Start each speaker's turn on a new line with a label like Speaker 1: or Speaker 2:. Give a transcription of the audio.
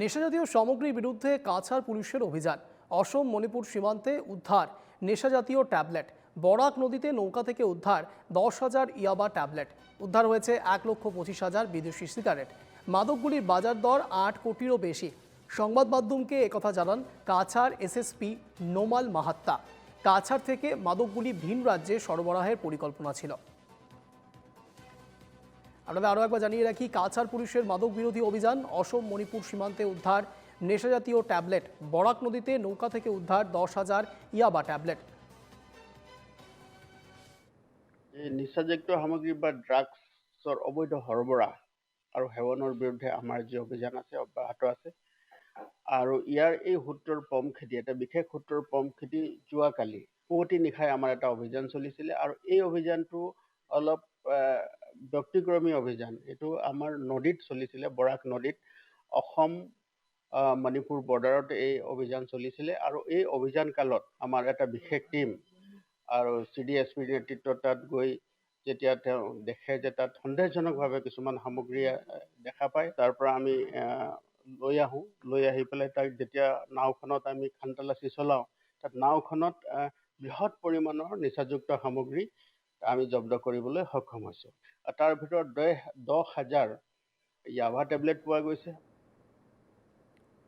Speaker 1: নেশাজাতীয় সামগ্রীর বিরুদ্ধে কাছাড় পুলিশের অভিযান। অসম, মণিপুর সীমান্তে উদ্ধার। নেশাজাতীয় ট্যাবলেট। বরাক নদীতে নৌকা থেকে উদ্ধার দশ হাজার ইয়াবা ট্যাবলেট। উদ্ধার হয়েছে এক লক্ষ পঁচিশ হাজার বিদেশি সিগারেট। মাদকগুলির বাজার দর আট কোটিরও বেশি। সংবাদ মাধ্যমকে একথা জানান কাছাড় এসএসপি নোমাল মাহাত্তা। কাছাড় থেকে মাদকগুলি ভিন রাজ্যে সরবরাহের পরিকল্পনা ছিল। আপনাদের আরও একবার জানিয়ে রাখি, কাছাড় পুলিশের মাদক বিরোধী অভিযান, অসম মণিপুর সীমান্তে উদ্ধার, নেশাজাতীয় ট্যাবলেট, বরাক নদীতে নৌকা থেকে উদ্ধার দশ হাজার ইয়াবা ট্যাবলেট।
Speaker 2: নিচাযুক্ত সামগ্ৰী বা ড্ৰাগছৰ অবৈধ সৰবৰাহ আৰু সেৱনৰ বিৰুদ্ধে আমাৰ যি অভিযান আছে, অব্যাহত আছে, আৰু ইয়াৰ এই সূত্ৰৰ পম খেতি, এটা বিশেষ সূত্ৰৰ পম খেতি যোৱাকালি, পুৱতি নিশাই আমাৰ এটা অভিযান চলিছিলে, আৰু এই অভিযানটো অলপ আহ, ব্যতিক্ৰমী অভিযান। এইটো আমাৰ নদীত চলিছিলে বৰাক নদীত। অসম মণিপুৰ বৰ্ডাৰত এই অভিযান চলিছিলে আৰু এই অভিযান কালত আমাৰ এটা বিশেষ টীম আৰু চি ডি এছ পিৰ নেতৃত্বত তাত গৈ যেতিয়া তেওঁ দেখে যে তাত সন্দেহজনকভাৱে কিছুমান সামগ্ৰী দেখা পায় তাৰ পৰা আমি লৈ আহোঁ। লৈ আহি পেলাই তাক যেতিয়া নাওখনত আমি খানতালাচি চলাওঁ তাত নাওখনত বৃহৎ পৰিমাণৰ নিচাযুক্ত সামগ্ৰী আমি জব্দ কৰিবলৈ সক্ষম হৈছোঁ। তাৰ ভিতৰত দহ হাজাৰ ইয়াভা টেবলেট পোৱা গৈছে।